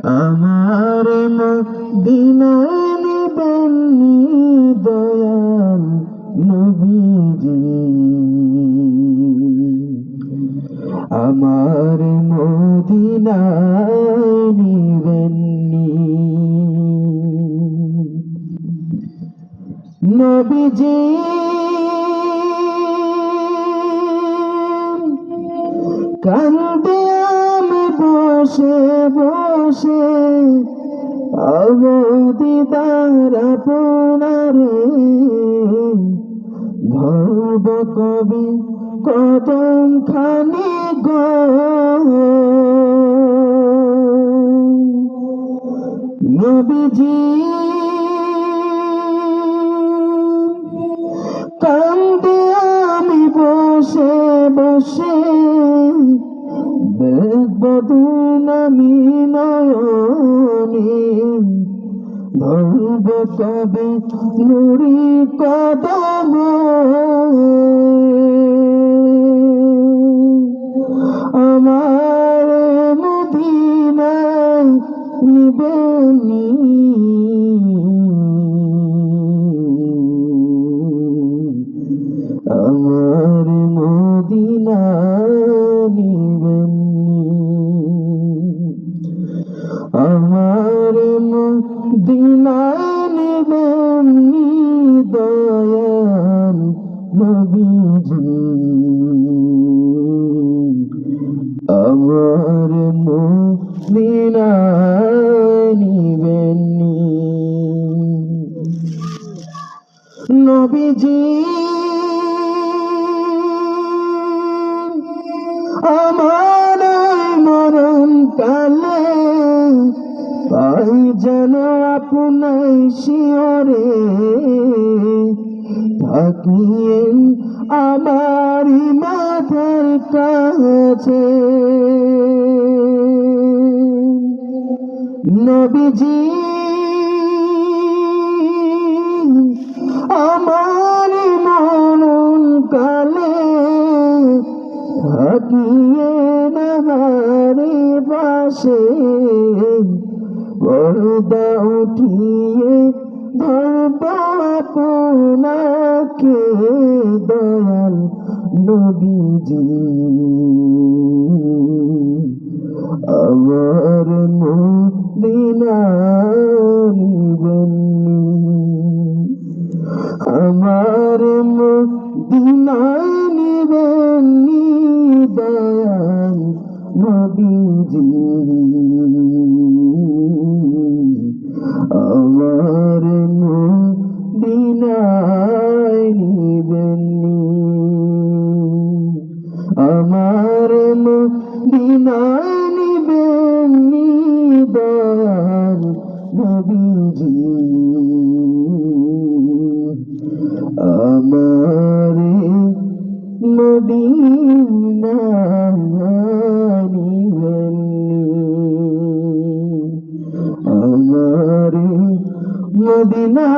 আমার মদিনায় নিবেননি দয়াল নবীজি। আমার মদিনায় নিবেননি। নবীজি কান্দে অবদিদার আপনারে ধরব কবি কদম খানি গো কান্দে আমি বসে বসে আমি ধরব কবে? নুরি কদম। আমার মদিনায় নিবেনি। আমার মদিনা নিবেননি আমার আমার মদিনা নিবেননি নবীজি আমার মরণ কালে পাই যেন আপনাই শিয়রে। থাকিয়েন আমার মাথার কাছে নবীজি আমার মরণ কালে থাকিয়ে নামারে পাশে পর্দা উঠিয়ে ধরব আপনাকে দয়াল নবীজি। আমার মদিনা নিবেননি। আমার মদিনায় নিবেননি দয়াল নবীজি। আমার মদিনায় নিবেননি দয়াল নবীজি। আমার মদিনা আমার মদিনা